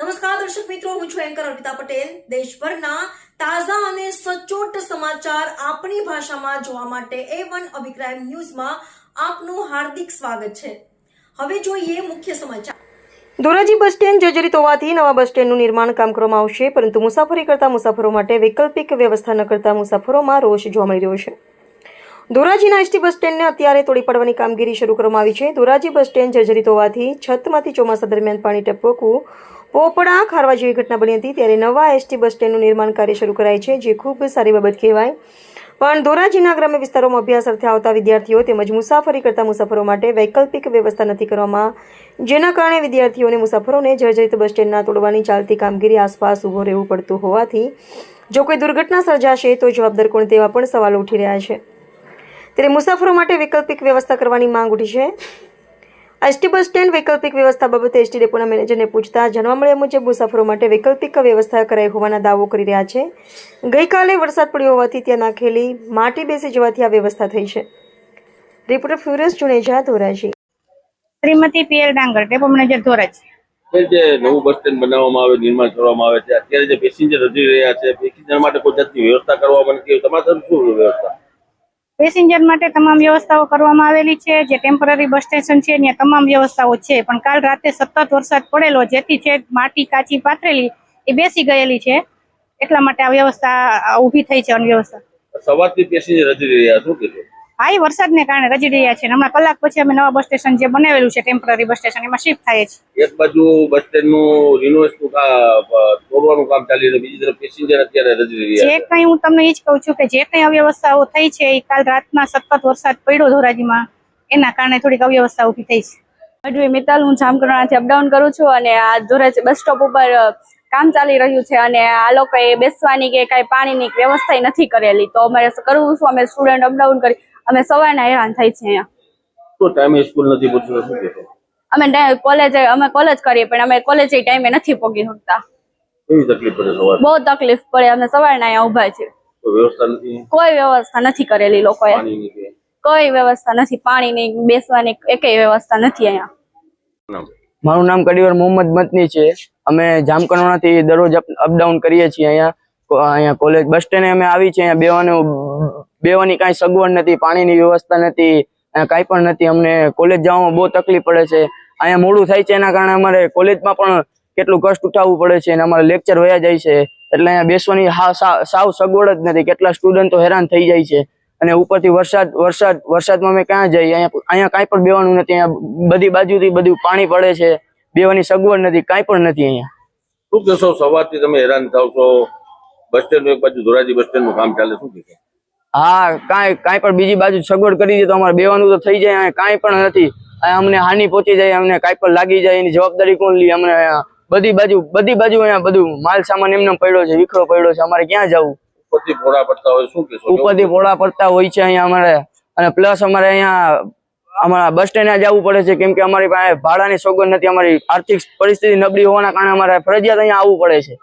નમસ્કાર, દર્શક મિત્રો, હું છું એન્કર અર્પિતા પટેલ. દેશભરના તાજા અને સચોટ સમાચાર આપણી ભાષામાં જોવા માટે એ વન અભિપ્રાય ન્યૂઝમાં આપનું હાર્દિક સ્વાગત છે. હવે જોઈએ મુખ્ય સમાચાર. ધોરાજી બસ સ્ટેન્ડ જર્જરિત હોવાથી નવા બસ સ્ટેન્ડનું નિર્માણ કામ કરવામાં આવશે, પરંતુ મુસાફરી કરતા મુસાફરો માટે વૈકલ્પિક વ્યવસ્થા ન કરતા મુસાફરોમાં રોષ જોવા મળી રહ્યો છે. ધોરાજીના એસટી બસ સ્ટેન્ડને અત્યારે તોડી પાડવાની કામગીરી શરૂ કરવામાં આવી છે. ધોરાજી બસ સ્ટેન્ડ જર્જરિત હોવાથી છતમાંથી ચોમાસા દરમિયાન પાણી ટપકવું પોપડા ખારવા જેવી ઘટના બની હતી ત્યારે નવા એસટી બસ સ્ટેન્ડનું નિર્માણ કાર્ય શરૂ કરાય છે, જે ખૂબ સારી બાબત કહેવાય. પણ ધોરાજીના ગ્રામ્ય વિસ્તારોમાં અભ્યાસ અર્થે આવતા વિદ્યાર્થીઓ તેમજ મુસાફરી કરતા મુસાફરો માટે વૈકલ્પિક વ્યવસ્થા નથી કરવામાં. જેના કારણે વિદ્યાર્થીઓને મુસાફરોને જર્જરિત બસ સ્ટેન્ડના તોડવાની ચાલતી કામગીરી આસપાસ ઊભો રહેવું પડતું હોવાથી જો કોઈ દુર્ઘટના સર્જાશે તો જવાબદાર કોણ તેવા પણ સવાલો ઉઠી રહ્યા છે. ત્યારે મુસાફરો માટે વૈકલ્પિક વ્યવસ્થા કરવાની માંગ ઉઠી છે. એસટી બસ સ્ટેન્ડ વૈકલ્પિક વ્યવસ્થા બાબતે એસટી ડેપોના મેનેજરને પૂછતા જાણવા મળ્યા મુજબ મુસાફરો માટે વૈકલ્પિક વ્યવસ્થા કરાઈ હોવાના દાવો કરી રહ્યા છે. ગઈકાલે વરસાદ પડ્યો હોવાથી ત્યાં નાખેલી માટી બેસી જવાથી આ વ્યવસ્થા થઈ છે. Reporter ફ્યુરસ Juneja Dhoraji. Shrimati PL Dangar depot manager Dhoraji. જે નવું બસ સ્ટેન્ડ બનાવવામાં આવે નિર્માણ કરવામાં આવે છે અત્યારે જે પેસેન્જર રજી રહ્યા છે પેસેન્જર માટે કોઈ જાતની વ્યવસ્થા કરવામાં નથી. તમારા તરફ શું વ્યવસ્થા? પેસેન્જર માટે તમામ વ્યવસ્થાઓ કરવામાં આવેલી છે, જે ટેમ્પરરી બસ સ્ટેશન છે, ત્યાં તમામ વ્યવસ્થાઓ છે. પણ કાલ રાતે સતત વરસાદ પડેલો, જેથી છે માટી કાચી પાથરેલી, એ બેસી ગયેલી છે. એટલા માટે આ વ્યવસ્થા ઊભી થઈ છે અનવ્યવસ્થા સવારથી પેસેન્જર વધી રહ્યા, શું કહેશો હા એ વરસાદને કારણે રજી રહ્યા છે હમણાં કલાક પછી અમે નવા બસ સ્ટેશન જે બનાવેલું છે ટેમ્પરરી બસ સ્ટેશન એમાં શિફ્ટ થાય છે. એક બાજુ બસ સ્ટેન્ડનું રિનોવેશનનું તોડવાનું કામ ચાલી રહ્યું બીજી તરફ પેસેન્જર અત્યારે રજી રહ્યા જે કંઈ હું તમને એ જ કહું છું કે જે કંઈ અવ્યવસ્થાઓ થઈ છે એ કાલ રાતના સતત વરસાદ પડ્યો ધોરાજીમાં એના કારણે થોડીક અવ્યવસ્થા ઊભી થઈ છે. અડવી મિત્તલ હું જામકરણાથી અપડાઉન કરું છું અને આ ધોરાજી બસ સ્ટોપ ઉપર કામ ચાલી રહ્યું છે અને આ લોકોએ બેસવાની કે કાંઈ પાણીની વ્યવસ્થા નથી કરેલી. તો અમારે કરવું શું? અમે સ્ટુડન્ટ અપડાઉન કરી અમે સવારના હેરાન થાય છે અહીંયા. તો ટાઈમે સ્કૂલ નથી પહોંચ્યું શું કહેશો? અમે કોલેજ અમે કોલેજ કરીએ પણ અમે કોલેજ ટાઈમે નથી પહોંચી શકતા. કેવી તકલીફ પડે સવારે? બહુ તકલીફ પડે અમે સવારના અહીંયા ઊભા છે તો વ્યવસ્થા નથી? કોઈ વ્યવસ્થા નથી કરેલી લોકોએ. કોઈ વ્યવસ્થા નથી પાણીની બેસવાની એકેય વ્યવસ્થા નથી અહીંયા. મારું નામ કડીવર મોહમ્મદ મતની છે. અમે જામકંડોળાથી દરરોજ અપડાઉન કરીએ છીએ અહીંયા. અહીંયા કોલેજ બસ સ્ટેન્ડ અમે આવી છીએ અહીંયા બેવાનું બેવાની કાંઈ સગવડ નથી, પાણીની વ્યવસ્થા નથી કાંઈ પણ નથી. અમને કોલેજ જવામાં બહુ તકલીફ પડે છે. અહીંયા મોડું થાય છે એના કારણે અમારે કોલેજમાં પણ કેટલું કષ્ટ ઉઠાવવું પડે છે અને અમારે લેક્ચર વયા જાય છે. એટલે અહીંયા બેસવાની સાવ સગવડ જ નથી. કેટલા સ્ટુડન્ટો હેરાન થઈ જાય છે. અને ઉપરથી વરસાદ વરસાદ, વરસાદમાં અમે ક્યાં જઈએ? અહીંયા અહીંયા કાંઈ પણ બેવાનું નથી. અહીંયા બધી બાજુથી બધું પાણી પડે છે. બેવાની સગવડ નથી. કાંઈ પણ નથી અહીંયા. શું કહેશો? સવારથી તમે હેરાન થાવ છો. બસ સ્ટેન્ડ એક બાજુ ધોરાજી બસ સ્ટેન્ડનું કામ ચાલે. શું કહેશો? હા કાંઈ કાંઈ પણ બીજી બાજુ સગવડ કરી દે તો અમારે બેવાનું તો થઈ જાય કાંઈ પણ નથી. અમને હાનિ પહોંચી જાય અમને કાંઈ પણ લાગી જાય એની જવાબદારી કોણ લે? અમને બધી બાજુ બધી બાજુ અહીંયા બધું માલ સામાન એમને પડ્યો છે વિખરો પડ્યો છે અમારે ક્યાં જવું? ઉપરથી ભોળા પડતા હોય શું ઉપરથી પોળા પડતા હોય છે અહીંયા અમારે. અને પ્લસ અમારે અહીંયા અમારા બસ સ્ટેન્ડે જવું પડે છે કેમ કે અમારી પાસે ભાડાની સગવડ નથી અમારી આર્થિક પરિસ્થિતિ નબળી હોવાના કારણે અમારે ફરજિયાત અહીંયા આવવું પડે છે.